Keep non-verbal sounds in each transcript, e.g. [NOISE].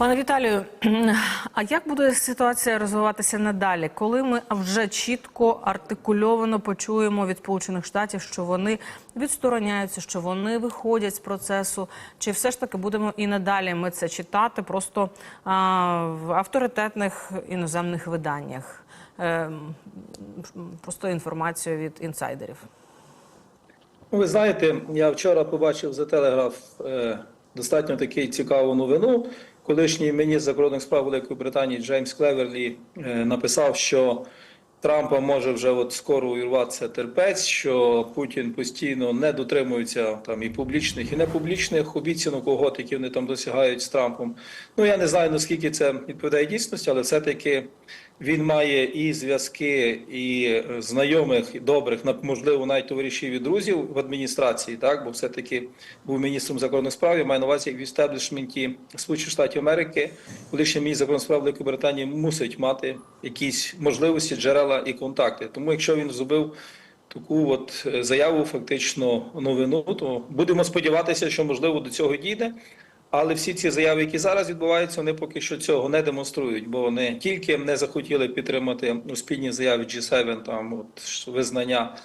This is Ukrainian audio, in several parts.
Пане Віталію, [CLEARS THROAT] а як буде ситуація розвиватися надалі, коли ми вже чітко артикульовано почуємо від Сполучених Штатів, що вони відстороняються, що вони виходять з процесу? Чи все ж таки будемо і надалі ми це читати просто а, в авторитетних іноземних виданнях? Е, просто інформацію від інсайдерів. Ви знаєте, я вчора побачив за телеграф е, достатньо таку цікаву новину. Колишній міністр закордонних справ Великої Британії Джеймс Клеверлі е, написав, що Трампа може вже от скоро увірватися терпець, що Путін постійно не дотримується там і публічних, і непублічних обіцянок угод, які вони там досягають з Трампом. Ну я не знаю наскільки це відповідає дійсності, але все-таки він має і зв'язки, і е, знайомих, і добрих, можливо, навіть товаришів і друзів в адміністрації, так бо все-таки був міністром закордонних справ. Я маю на увазі в істеблішменті Сполучених Штатів Америки, колишній міністр закордонних справ Великої Британії мусить мати якісь можливості, джерела і контакти. Тому, якщо він зробив таку от е, заяву, фактично новину, то будемо сподіватися, що можливо до цього дійде. Але всі ці заяви, які зараз відбуваються, вони поки що цього не демонструють, бо вони тільки не захотіли підтримати у спільній заяві G7 там от визнання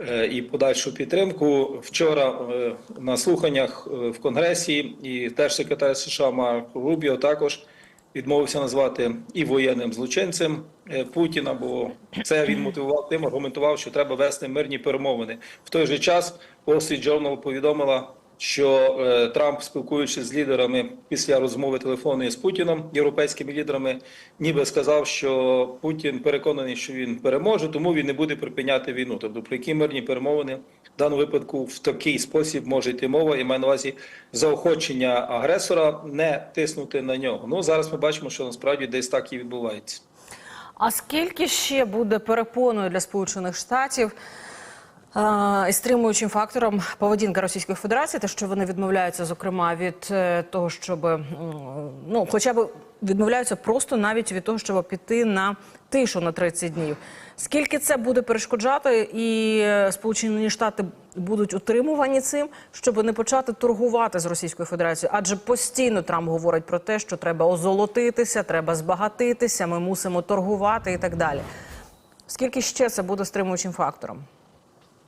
е, і подальшу підтримку. Вчора е, на слуханнях е, в Конгресі і держсекретар США Марк Рубіо також відмовився назвати і воєнним злочинцем е, Путіна, бо це він мотивував тим, аргументував, що треба вести мирні перемовини. В той же час Wall Street Journal повідомила що е, Трамп, спілкуючись з лідерами після розмови телефонної з Путіном, європейськими лідерами, ніби сказав, що Путін переконаний, що він переможе, тому він не буде припиняти війну. Тобто, про які мирні перемовини в даному випадку в такий спосіб може йти мова, і має на увазі заохочення агресора не тиснути на нього. Ну зараз ми бачимо, що насправді десь так і відбувається. А скільки ще буде перепоною для Сполучених Штатів і стримуючим фактором поведінка Російської Федерації, те, що вони відмовляються, зокрема, від е, того, щоб ну, хоча б відмовляються просто навіть від того, щоб піти на тишу на 30 днів. Скільки це буде перешкоджати, і Сполучені Штати будуть утримувані цим, щоб не почати торгувати з Російською Федерацією? Адже постійно Трамп говорить про те, що треба озолотитися, треба збагатитися, ми мусимо торгувати і так далі. Скільки ще це буде стримуючим фактором?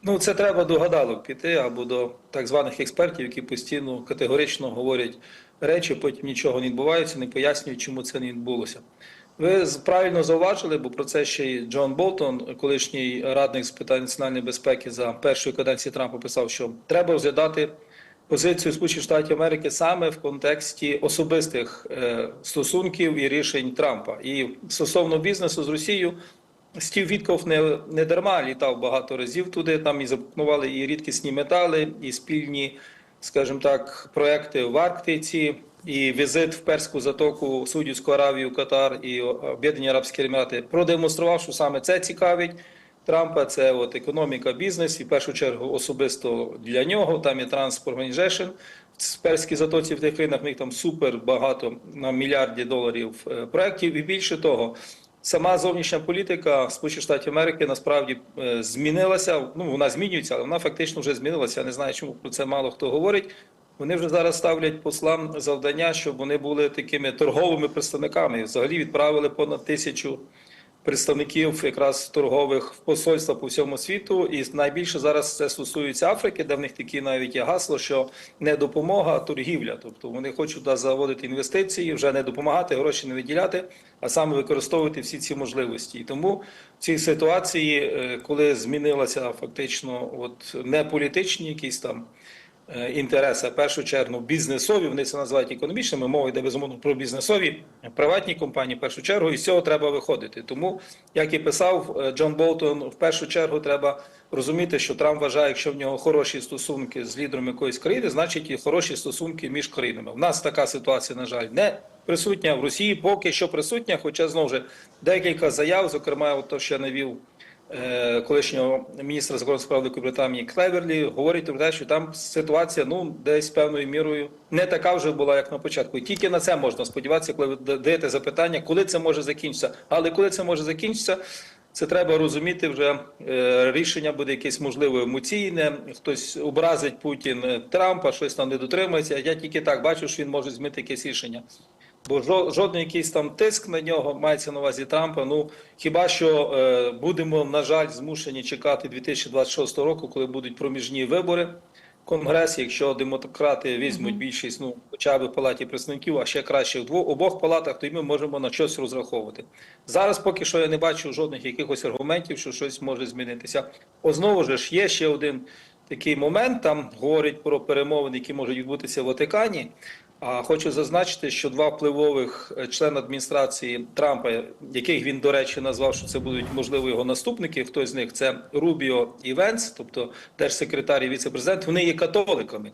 Ну, це треба до гадалок піти або до так званих експертів, які постійно категорично говорять речі, потім нічого не відбувається, не пояснюють, чому це не відбулося. Ви правильно зауважили, бо про це ще й Джон Болтон, колишній радник з питань національної безпеки за першої каденції Трампа, писав, що треба розглядати позицію Сполучених Штатів Америки саме в контексті особистих е, стосунків і рішень Трампа. І стосовно бізнесу з Росією, Стів Вітков не, не дарма літав багато разів туди. Там і запропонували і рідкісні метали, і спільні, скажімо так, проекти в Арктиці, і візит в Перську затоку, Судівську Аравію, Катар і Об'єднані Арабські Емірати продемонстрував, що саме це цікавить. Трампа це от економіка, бізнес, і в першу чергу особисто для нього. Там є Organization в Перській затоці в тих країнах. В них там супер багато на мільярді доларів е, проєктів. І більше того, сама зовнішня політика Сполучених Штатів Америки насправді е, змінилася. Ну вона змінюється, але вона фактично вже змінилася. Я не знаю, чому про це мало хто говорить. Вони вже зараз ставлять послам завдання, щоб вони були такими торговими представниками. Взагалі відправили понад тисячу представників якраз торгових посольства по всьому світу. І найбільше зараз це стосується Африки, де в них такі навіть є гасло, що не допомога, а торгівля. Тобто вони хочуть туди заводити інвестиції, вже не допомагати, гроші не виділяти, а саме використовувати всі ці можливості. І тому в цій ситуації, е, коли змінилася фактично, от не політичні якісь там. Е, Інтереси в першу чергу бізнесові, вони це називають економічними. Мова йде безумовно про бізнесові приватні компанії. В першу чергу, і з цього треба виходити. Тому, як і писав е, Джон Болтон, в першу чергу треба розуміти, що Трамп вважає, якщо в нього хороші стосунки з лідером якоїсь країни, значить і хороші стосунки між країнами. У нас така ситуація, на жаль, не присутня в Росії, поки що присутня. Хоча знову ж декілька заяв, зокрема, от то, що я навів колишнього міністра закордонних справ Великої Британії Клеверлі говорить про те, що там ситуація ну десь певною мірою не така вже була, як на початку. І тільки на це можна сподіватися, коли ви даєте запитання, коли це може закінчитися. Але коли це може закінчитися, це треба розуміти вже е, рішення буде якесь можливо емоційне. Хтось образить Путін е, Трампа, щось там не дотримується. Я тільки так бачу, що він може змінити якесь рішення. Бо жодний якийсь там тиск на нього мається на увазі Трампа. Ну хіба що е, будемо, на жаль, змушені чекати 2026 року, коли будуть проміжні вибори в Конгресі. Якщо демократи візьмуть більшість, ну хоча б в палаті представників, а ще краще в двох обох палатах, то й ми можемо на щось розраховувати. Зараз поки що я не бачу жодних якихось аргументів, що щось може змінитися. О, знову ж є ще один такий момент. Там говорять про перемовини, які можуть відбутися в Ватикані. А хочу зазначити, що два впливових е, члени адміністрації Трампа, яких він, до речі, назвав, що це будуть можливо його наступники. Хтось з них це Рубіо і Венс, тобто держсекретар і віце-президент. Вони є католиками.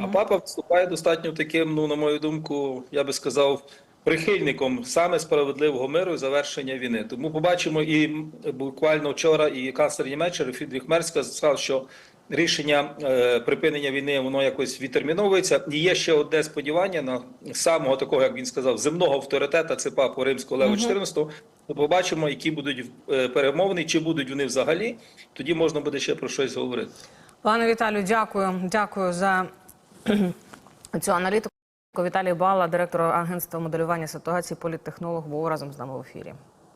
А папа виступає достатньо таким, ну на мою думку, я би сказав. Прихильником саме справедливого миру і завершення війни. Тому побачимо і буквально вчора і канцлер Німеччини Фідріх Мерц сказав, що рішення е, припинення війни воно якось відтерміновується. І є ще одне сподівання на самого такого, як він сказав, земного авторитета. Це папу римського Лева XIV. Ми побачимо, які будуть е, перемовини, чи будуть вони взагалі. Тоді можна буде ще про щось говорити. Пане Віталію, дякую. Дякую за [CLEARS THROAT] цю аналітику. Віталій Бала, директор агентства моделювання ситуації, політтехнолог, був разом з нами в ефірі.